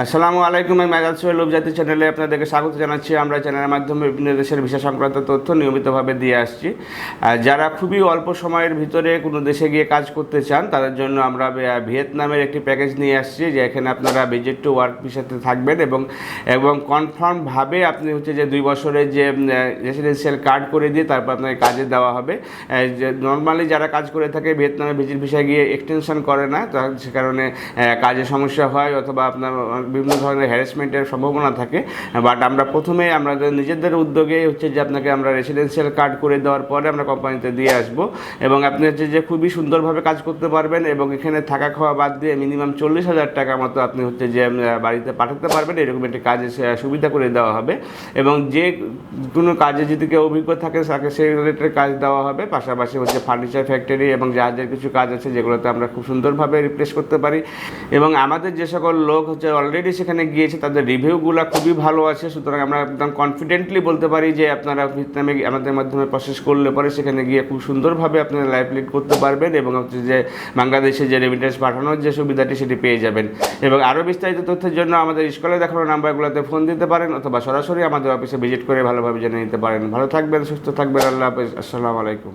আসসালামু আলাইকুম, আমি মেজাজ সোহেল উপজাতি চ্যানেলে আপনাদেরকে স্বাগত জানাচ্ছি। আমরা চ্যানেলের মাধ্যমে বিভিন্ন দেশের ভিসা সংক্রান্ত তথ্য নিয়মিতভাবে দিয়ে আসছি। যারা খুবই অল্প সময়ের ভিতরে কোনো দেশে গিয়ে কাজ করতে চান, তাদের জন্য আমরা ভিয়েতনামের একটি প্যাকেজ নিয়ে আসছি যে এখানে আপনারা ভিজিট টু ওয়ার্ক ভিসাতে থাকবেন এবং এবং কনফার্মভাবে আপনি হচ্ছে যে দুই বছরের যে রেসিডেন্সিয়াল কার্ড করে দিয়ে তারপর আপনাকে কাজে দেওয়া হবে। যে নর্মালি যারা কাজ করে থাকে, ভিয়েতনামে ভিজিট ভিসায় গিয়ে এক্সটেনশন করে না, তো সে কারণে কাজে সমস্যা হয় অথবা আপনার বিভিন্ন ধরনের হ্যারাসমেন্টের সম্ভাবনা থাকে বাট আমরা প্রথমে আমাদের নিজেদের উদ্যোগে হচ্ছে যে আপনাকে আমরা রেসিডেন্সিয়াল কার্ড করে দেওয়ার পরে আমরা কোম্পানিতে দিয়ে আসব, এবং আপনি হচ্ছে যে খুবই সুন্দরভাবে কাজ করতে পারবেন, এবং এখানে থাকা খাওয়া বাদ দিয়ে মিনিমাম চল্লিশ হাজার টাকা মতো আপনি হচ্ছে যে বাড়িতে পাঠাতে পারবেন, এরকম একটি কাজের সে- সুবিধা করে দেওয়া হবে, এবং যে কোনো কাজে যদি কেউ অভিজ্ঞ থাকে, তাকে সেই রিলেটেড কাজ দেওয়া হবে, পাশাপাশি হচ্ছে ফার্নিচার ফ্যাক্টরি এবং জাহাজের কিছু কাজ আছে, যেগুলোতে আমরা খুব সুন্দরভাবে রিপ্লেস করতে পারি, এবং আমাদের যে সকল লোক হচ্ছে সেখানে গিয়েছে, তাদের রিভিউগুলো খুবই ভালো আছে, সুতরাং আমরা একদম কনফিডেন্টলি বলতে পারি যে আপনারা ভিয়েতনামে আমাদের মাধ্যমে প্রসেস করলে পরে সেখানে গিয়ে খুব সুন্দরভাবে আপনারা লাইফ লিড করতে পারবেন এবং হচ্ছে যে বাংলাদেশে যে রেমিটেন্স পাঠানোর যে সুবিধাটি সেটি পেয়ে যাবেন। এবং আরও বিস্তারিত তথ্যের জন্য আমাদের স্কুলে দেখানো নাম্বারগুলোতে ফোন দিতে পারেন অথবা সরাসরি আমাদের অফিসে ভিজিট করে ভালোভাবে জেনে নিতে পারেন। ভালো থাকবেন, সুস্থ থাকবেন, আল্লাহ হাফেজ, আসসালামু আলাইকুম।